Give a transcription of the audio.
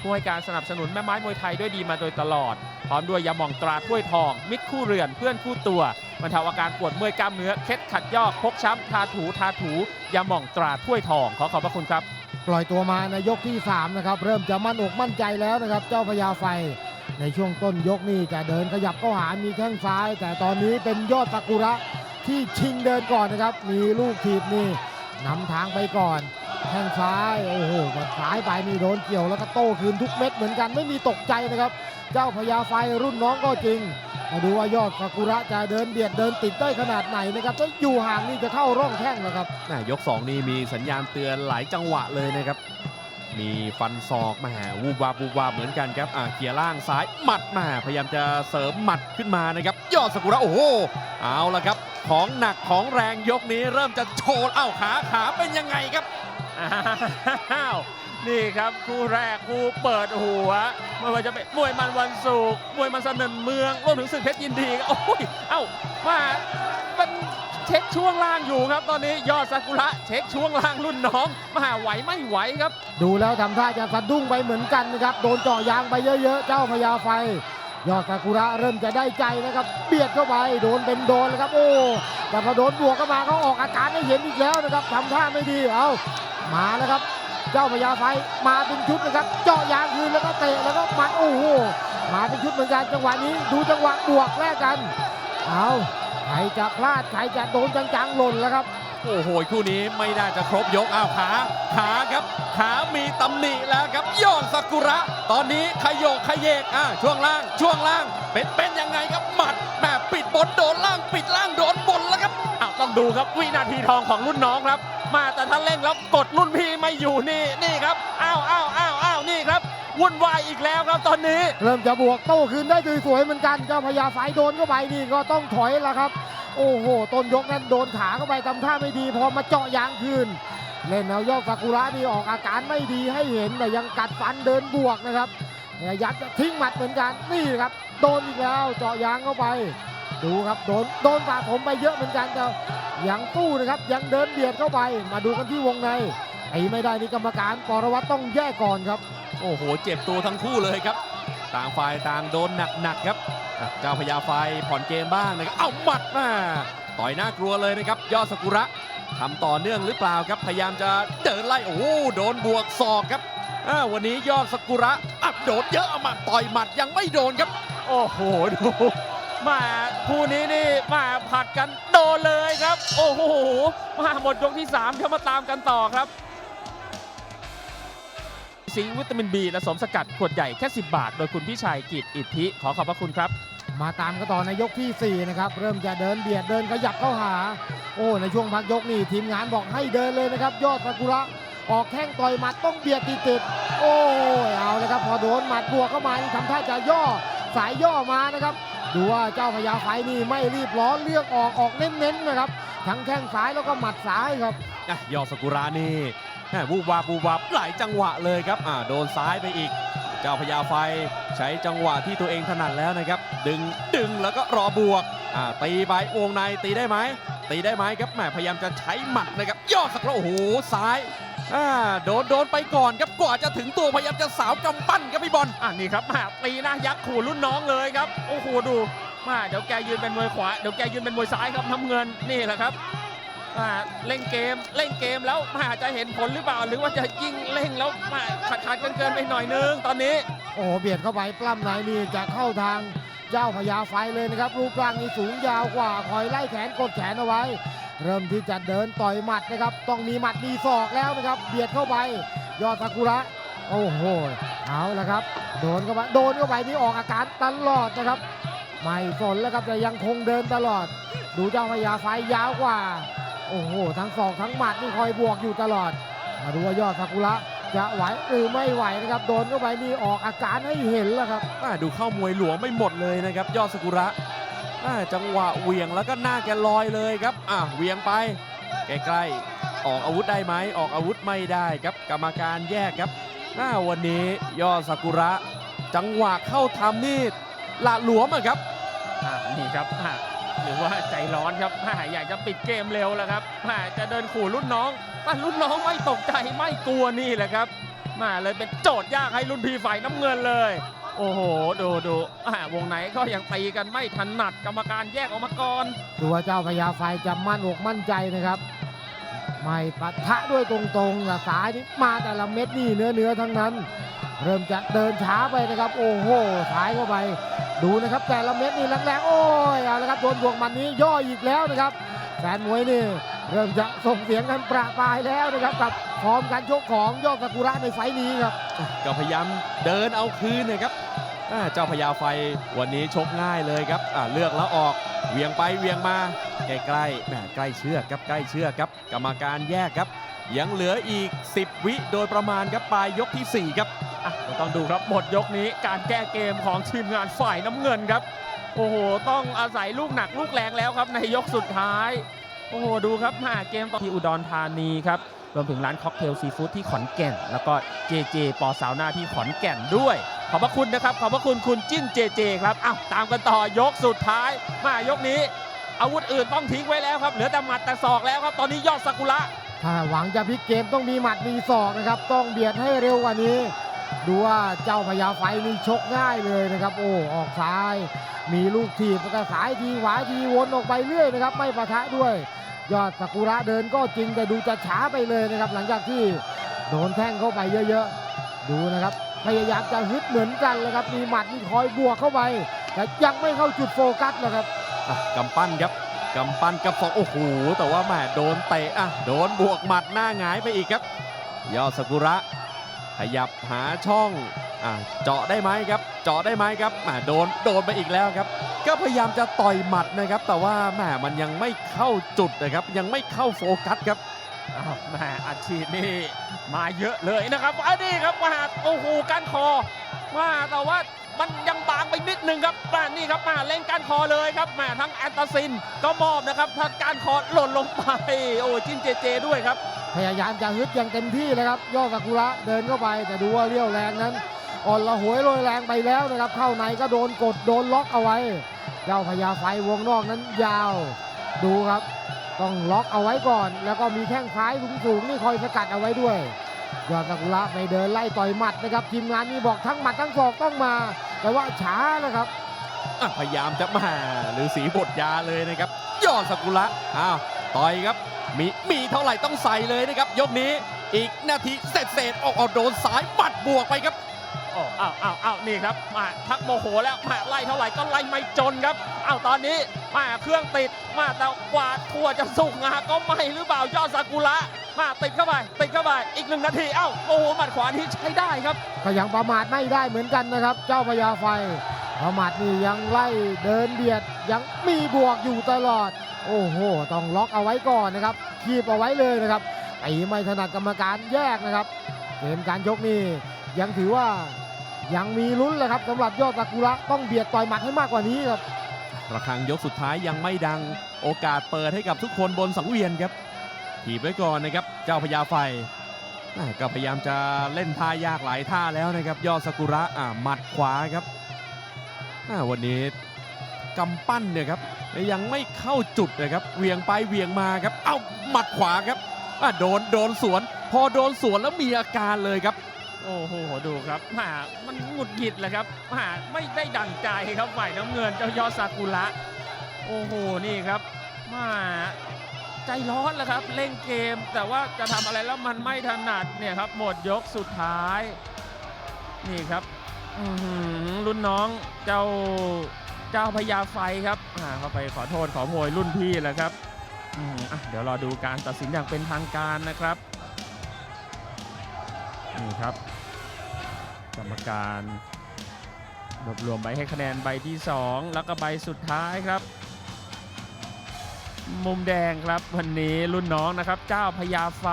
ผู้ให้การสนับสนุนแม่ไม้มวยไทยด้วยดีมาโดยตลอด พร้อมด้วยยาหม่องตราถ้วยทอง มิตรคู่เรือนเพื่อนคู่ตัวบรรเทาอาการปวดเมื่อยกล้ามเนื้อเคล็ดขัดยอกพกช้ำทาถูทาถูยาหม่องตราถ้วยทอง ขอขอบพระคุณครับ ปล่อยตัวมาในยกที่3นะครับเริ่มจะมั่นอกมั่นใจแล้วนะครับ เจ้าพญาไฟ ในช่วงต้นยกนี่จะเดินขยับเข้าหามีแข้งซ้าย แต่ตอนนี้เป็นยอดซากุระที่ชิงเดินก่อนนะครับ มีลูกถีบนี่นำทางไปก่อน แข้งซ้ายโอ้โหมันซ้ายไปนี่โดนเกี่ยวแล้วก็โต้คืนทุกเม็ดเหมือนกันไม่มีตกใจนะครับ เจ้าพญาไฟรุ่นน้องก็จริงมาดูว่ายอดซากุระจะเดินเบียดเดินติดได้ขนาดไหนนะครับถ้าอยู่ห่างนี่จะเข้าร่องแข้งแล้วครับแม่ยก 2 นี่มีสัญญาณเตือนหลายจังหวะเลยนะครับ มีฟันศอกมาวูบวาบวูบวาบเหมือนกันครับอ่าเกียร์ล่างซ้ายหมัดมาพยายามจะเสริมหมัดขึ้นมานะครับ ยอดสกุระโอ้โหเอาละครับ ของหนักของแรงยกนี้เริ่มจะโชว์เอ้าขาขาเป็นยังไงครับ อ้าวนี่ครับคู่แรกคู่เปิดหัวไม่ว่าจะเป็นมวยมันวันศุกร์มวยมันสนันเมืองรวมถึงศึกเพชรยินดีโอ้ยเอ้ามามันเช็คช่วงล่างอยู่ครับ ตอนนี้ยอดซากุระเช็คช่วงล่างรุ่นน้องมาไหวไม่ไหวครับ ดูแล้วทำท่าจะสะดุ้งไปเหมือนกันนะครับ โดนเจาะยางไปเยอะๆ เจ้าพญาไฟ ยอดซากุระเริ่มจะได้ใจนะครับ เบียดเข้าไป โดนเป็นโดนแล้วครับ โอ้ แต่พอโดนบวกเข้ามาเขาออกอาการให้เห็นอีกแล้วนะครับทำท่าไม่ดี เอา มาแล้วครับ เจ้าพญาไฟมาเป็นชุดนะครับ เจาะยางคืนแล้วก็เตะแล้วก็หมัดโอ้โหมาเป็นชุดเหมือนกันจังหวะนี้ดูจังหวะบวกแลกกัน เอาใครจะพลาดใครจะโดนจังๆหล่นแล้วครับโอ้โหคู่นี้ไม่น่าจะครบยกอ้าวขาขาครับ ขามีตำหนิแล้วครับยอดสกุระ ตอนนี้ขยโยกขยเยกอ่าช่วงล่างช่วงล่าง เป็นเป็นยังไงครับหมัดแหมปิดบนโดนล่างปิดล่างโดนบนแล้ว ดูครับวินาทีทองของรุ่นน้องครับ มาแต่ถ้าเร่งแล้วกดรุ่นพี่ไม่อยู่นี่นี่ครับอ้าวอ้าวอ้าวอ้าวนี่ครับวุ่นวายอีกแล้วครับตอนนี้ เริ่มจะบวกโต้คืนได้สวยๆเหมือนกันเจ้าพญาไฟโดนเข้าไปนี่ก็ต้องถอยแล้วครับ โอ้โหต้นยกนั้นโดนขาเข้าไปทำท่าไม่ดี พอมาเจาะยางคืน เล่นเอายอดซากุระนี่ออกอาการไม่ดีให้เห็นแต่ยังกัดฟันเดินบวกนะครับยัดจะทิ้งหมัดเหมือนกันนี่ครับโดนอีกแล้วเจาะยางเข้าไป ดูครับโดนโดนฝ่าผมไปเยอะเหมือนกันแต่ยังตู้นะครับยังเดินเบียดเข้าไป มาดูกันที่วงในไอ้ไม่ได้นี่กรรมการปรวัตต้องแยกก่อนครับ โอ้โห เจ็บตัวทั้งคู่เลยครับ ต่างฝ่ายต่างโดนหนักๆครับเจ้าพญาไฟผ่อนเกมบ้างนะครับเอ้าหมัดมาต่อยน่ากลัวเลยนะครับ ยอดสกุระทำต่อเนื่องหรือเปล่าครับ พยายามจะเดินไล่โอ้โหโดนบวกศอกครับวันนี้ยอดสกุระอัดโดดเยอะเอามาต่อยหมัดยังไม่โดนครับ โอ้โหดู มาคู่นี้นี่มาผัดกันโดนเลยครับ โอ้โหมาหมดยกที่3เดี๋ยวมาตามกันต่อครับ สีวิตามินบีและสมสกัดขวดใหญ่แค่ 10 บาท โดยคุณพี่ชัยกิจอิทธิ ขอขอบพระคุณครับ มาตามกันต่อในยกทีสี่ 4 นะครับ เริ่มจะเดินเบียดเดินขยับเข้าหา โอ้ ในช่วงพักยกนี่ทีมงานบอกให้เดินเลยนะครับ ยอดซากุระออกแข้งต่อยหมัดต้องเบียดติดติดๆโอ้เอาเลยครับพอโดนหมัดบวกเข้ามานี่ทำท่าจะย่อสายย่อมานะครับ ดูว่าเจ้าพญาไฟนี่ไม่รีบร้อนเลือกออกออกเน้นๆนะครับ ทั้งแข้งซ้ายแล้วก็หมัดซ้ายครับอะยอดสกุระนี่แหม่วูบวาบูบวาหลายจังหวะเลยครับอ่าโดนซ้ายไปอีก เจ้าพญาไฟใช้จังหวะที่ตัวเองถนัดแล้วนะครับ ดึงดึงแล้วก็รอบวกอ่าตีไปวงในตีได้ไหมตีได้ไหมครับแหมพยายามจะใช้หมัดนะครับยอดสกุระโอ้โหซ้าย อ่าโดนโดนไปก่อนครับกว่าจะถึงตัวพยายามจะสาวกำปั้นครับพี่บอลอ่านี่ครับมาตีหน้ายักษ์ขู่รุ่นน้องเลยครับโอ้โหดูมาเดี๋ยวแกยืนเป็นมวยขวาเดี๋ยวแกยืนเป็นมวยซ้ายครับน้ำเงินนี่แหละครับมาเล่นเกมเล่นเกมแล้วมาจะเห็นผลหรือเปล่า หรือว่าจะยิ่งเล่งแล้วมาขาดขาดเกินเกินๆไปหน่อยนึงตอนนี้ โอ้โหเบียดเข้าไปปล้ำในนี่จะเข้าทาง เจ้าพญาไฟเลยนะครับรูปร่างนี่สูงยาวกว่าคอยไล่แขนกดแขนเอาไว้ เริ่มที่จะเดินต่อยหมัดนะครับ ต้องมีหมัดมีศอกแล้วนะครับเบียดเข้าไป ยอดซากุระโอ้โหเอาละครับ โดนเข้าไปโดนเข้าไปนี่ออกอาการตลอดนะครับ ไม่สนแล้วครับแต่ยังคงเดินตลอด ดูเจ้าพญาไฟยาวกว่า โอ้โหทั้งศอกทั้งหมัดนี่คอยบวกอยู่ตลอดมาดูว่ายอดซากุระ จะไหวหรือไม่ไหวนะครับโดนเข้าไปนี่ออกอาการให้เห็นแล้วครับอ่าดูเข้ามวยหลวงไม่หมดเลยนะครับ ยอดสกุระอ่าจังหวะเหวี่ยงแล้วก็หน้าแกลอยเลยครับอ่าเหวี่ยงไปใกล้ๆออกอาวุธได้ไหมออกอาวุธไม่ได้ครับ กรรมการแยกครับอ่าวันนี้ยอดสกุระ จังหวะเข้าทำนี่ละหลวมอะครับอ่านี่ครับอ่า หรือว่าใจร้อนครับอ่าอยากจะปิดเกมเร็วแล้วครับอ่าจะเดินขู่รุ่นน้องแต่รุ่นน้องไม่ตกใจไม่กลัวนี่แหละครับมาเลยเป็นโจทย์ยากให้รุ่นพี่ฝ่ายน้ำเงินเลย โอ้โห ดูดูอ่าวงไหนก็ยังตีกันไม่ถนัดกรรมการแยกออกมาก่อนดูว่าเจ้าพญาไฟจะมั่นอกมั่นใจนะครับ ไม่ปะทะด้วยตรงๆแต่สายนี่มาแต่ละเม็ดนี่เนื้อเนื้อๆทั้งนั้น เริ่มจะเดินช้าไปนะครับ โอ้โหสายเข้าไป ดูนะครับแต่ละเม็ดนี่แรงๆโอ้ยเอาละครับโดนบวกมันนี้ย่ออีกแล้วนะครับแฟนมวยนี่เริ่มจะส่งเสียงกันประปรายแล้วนะครับกับฟอร์มการชกของยอดซากุระในไฟนี้ครับก็พยายามเดินเอาคืนนะครับเจ้าพญาไฟวันนี้ชกง่ายเลยครับเลือกแล้วออกเวียงไปเวียงมาใกล้ๆแหมใกล้เชือกครับใกล้เชือกครับ กรรมการแยกครับ ยังเหลืออีก 10 วิโดยประมาณครับปลายยกทีสี่4 ครับอะก็ต้องดูครับหมดยกนี้การแก้เกมของทีมงานฝ่ายน้ำเงินครับ โอ้โห ต้องอาศัยลูกหนักลูกแรงแล้วครับในยกสุดท้าย โอ้โห ดูครับมาเกมต่อที่อุดรธานีครับ รวมถึงร้านค็อกเทลซีฟู้ดที่ขอนแก่น แล้วก็เจเจปอสาวหน้าที่ขอนแก่นด้วย ขอบพระคุณนะครับ ขอบพระคุณคุณจิ้นเจเจครับอ้าวตามกันต่อยกสุดท้าย มายกนี้ อาวุธอื่นต้องทิ้งไว้แล้วครับเหลือแต่หมัดแต่ศอกแล้วครับตอนนี้ยอดซากุระ ถ้าหวังจะพลิกเกมต้องมีหมัดมีศอกนะครับ ต้องเบียดให้เร็วกว่านี้ ดูว่าเจ้าพญาไฟนี่ชกง่ายเลยนะครับ โอ้ออกซ้าย มีลูกถีบแล้วก็สายทีขวาทีวนออกไปเรื่อยนะครับ ไม่ปะทะด้วย ยอดสกุระเดินก็จริงแต่ดูจะช้าไปเลยนะครับ หลังจากที่โดนแท่งเข้าไปเยอะๆ ดูนะครับพยายามจะฮึดเหมือนกันเลยครับมีหมัดมีคอยบวกเข้าไปแต่ยังไม่เข้าจุดโฟกัสนะครับกำปั้นครับ กำปั้นกับศอกโอ้โหแต่ว่าแหมโดนเตะอะโดนบวกหมัดหน้าหงายไปอีกครับ ยอดสกุระ ขยับหาช่องอะเจาะได้ไหมครับ เจาะได้ไหมครับแหมโดนโดนไปอีกแล้วครับ ก็พยายามจะต่อยหมัดนะครับ แต่ว่าแหมมันยังไม่เข้าจุดนะครับ ยังไม่เข้าโฟกัสครับอ้าวแม่อัดฉีดนี่มาเยอะเลยนะครับอันนี้ครับมาโอ้โหการคอมาแต่ว่า มันยังบางไปนิดนึงครับมานี่ครับมาเล่นการคอเลยครับมาทั้งแอนตาซินก็มอบนะครับถ้าการคอหล่นลงไป โอ้ยจิ้นเจเจด้วยครับ พยายามจะฮึดอย่างเต็มที่เลยครับยอดซากุระเดินเข้าไป แต่ดูว่าเรี่ยวแรงนั้น อ่อนละหวยโรยแรงไปแล้วนะครับ เข้าในก็โดนกดโดนล็อกเอาไว้ เจ้าพญาไฟวงนอกนั้นยาว ดูครับต้องล็อกเอาไว้ก่อน แล้วก็มีแข้งซ้ายสูงๆนี่คอยสกัดเอาไว้ด้วยยอดซากุระไปเดินไล่ต่อยหมัดนะครับทีมงานนี่บอกทั้งหมัดทั้งศอกต้องมา แต่ว่าช้านะครับอะพยายามจะมาหรือสีบทยาเลยนะครับยอดสกุละอ้าวต่อยครับมีมีเท่าไหร่ต้องใส่เลยนะครับ ยกนี้อีกนาทีเสร็จเสร็จออกออกโดนสายปัดบวกไปครับ โอ้อ้าวอ้าวอ้าวนี่ครับมาทักโมโหแล้วมาไล่เท่าไหร่ก็ไล่ไม่จนครับอ้าวตอนนี้มาเครื่องติดมาแต่กวาดทั่วจะสุกงาก็ไม่หรือเปล่ายอดซากุระมาติดเข้าไปติดเข้าไปอีกหนึ่งนาทีเอ้าโอ้โหหมัดขวานี้ใช้ได้ครับก็ยังประมาทไม่ได้เหมือนกันนะครับ เจ้าพญาไฟประมาทนี่ยังไล่เดินเบียดยังมีบวกอยู่ตลอด โอ้โหต้องล็อกเอาไว้ก่อนนะครับคีบเอาไว้เลยนะครับตีไม่ถนัดกรรมการแยกนะครับเกมการชกนี่ยังถือว่า ยังมีลุ้นเลยครับสำหรับยอดซากุระต้องเบียดต่อยหมัดให้มากกว่านี้ครับระฆังยกสุดท้ายยังไม่ดังโอกาสเปิดให้กับทุกคนบนสังเวียนครับถีบไว้ก่อนนะครับ เจ้าพญาไฟก็พยายามจะเล่นท่ายากหลายท่าแล้วนะครับ ยอดสกุระอะหมัดขวาครับวันนี้กำปั้นเนี่ยครับยังไม่เข้าจุดนะครับเวียงไปเวียงมาครับ เอ้าหมัดขวาครับโดนโดนสวน พอโดนสวนแล้วมีอาการเลยครับ โอ้โหดูครับมามันหงุดหงิดแหละครับมาไม่ได้ดั่งใจครับฝ่ายน้ำเงินเจ้ายอดซากุระโอ้โหนี่ครับมาใจร้อนแล้วครับ เล่นเกมแต่ว่าจะทำอะไรแล้วมันไม่ถนัดเนี่ยครับ หมดยกสุดท้าย นี่ครับรุ่นน้องเจ้าเจ้าพญาไฟครับอ่าเข้าไปขอโทษขอโพยรุ่นพี่แหละครับอืมอะเดี๋ยวรอดูการตัดสินอย่างเป็นทางการนะครับนี่ครับ รรมการรวบรวมใบให้คะแนนใบที่ 2 แล้วก็ใบสุดท้ายครับ มุมแดงครับวันนี้รุ่นน้องนะครับ เจ้าพญาไฟ